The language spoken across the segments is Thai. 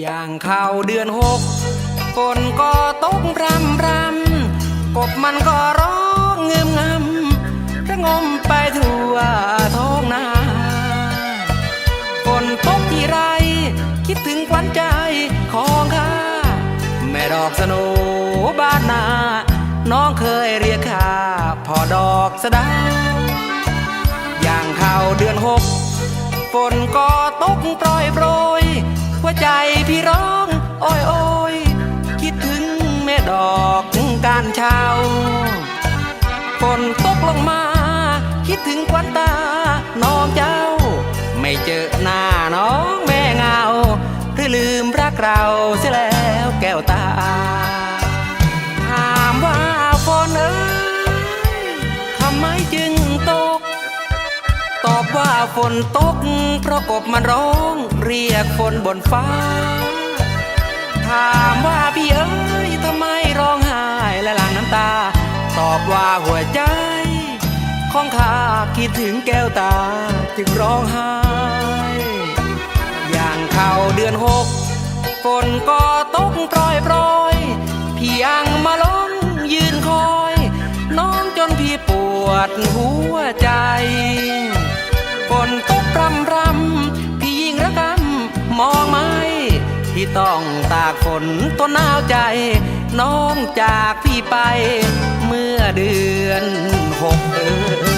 อย่างเข่าเดือนหกฝนก็ตกรำรำกบมันก็ร้องเงืมงำระงมไปทั่วท้องนาฝนตกที่ไร คิดถึงขวันใจของข้า แม่ดอกสโนบ้านนา น้องเคยเรียกข้า สดา อย่างเข้าเดือนหกฝนก็ตกโปรยโปรย หัวใจพี่ร้อง โอ้ยโอยคิดถึงแม่ดอกการเช้าฝนตกลงมา คิดถึงควันตา น้องเจ้า ไม่เจอหน้าน้องแม่เงาหรือลืมรักเราเสียแล้วแก้วตา ฝนตก เพราะกบมันร้องเรียกฝนบนฟ้า ถามว่าพี่เอ้ยทำไมร้องไห้และหลั่งน้ำตา ตอบว่าหัวใจ ของข้าคิดถึงแก้วตาจึงร้องไห้ อย่างเข้าเดือนหกฝนก็ตกโปรยโปรยพี่ยังมาลงยืนคอย น้องจนพี่ปวดหัวใจ ที่ต้องตากฝนต้นหนาวใจ น้องจากพี่ไป เมื่อเดือนหกเออ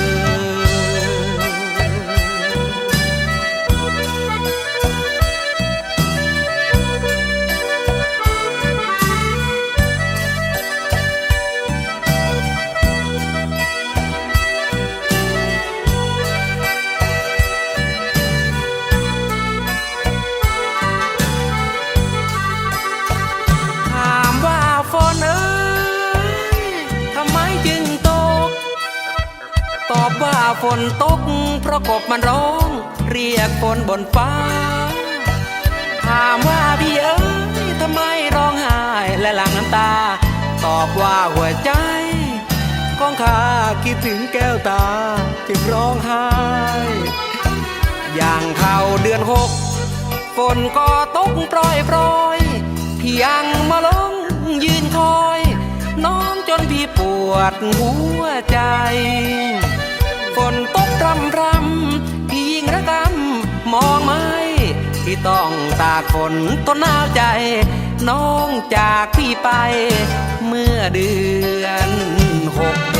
ว่าฝนตก เพราะกบมันร้อง เรียกฝนบนฟ้า ถามว่าพี่เอ้ยทำไมร้องไห้และหลั่งน้ำตา ตอบว่าหัวใจ ของข้าคิดถึงแก้วตา จึงร้องไห้ อย่างเข้าเดือนหกฝนก็ตกโปรยโปรยพี่ยังมาลงยืนคอย น้องจนพี่ปวดหัวใจ ฝนตกรำรำพี่ยิ่งระกำมองไม้ที่ต้องตากฝนต้นหนาวใจ น้องจากพี่ไป เมื่อเดือนหก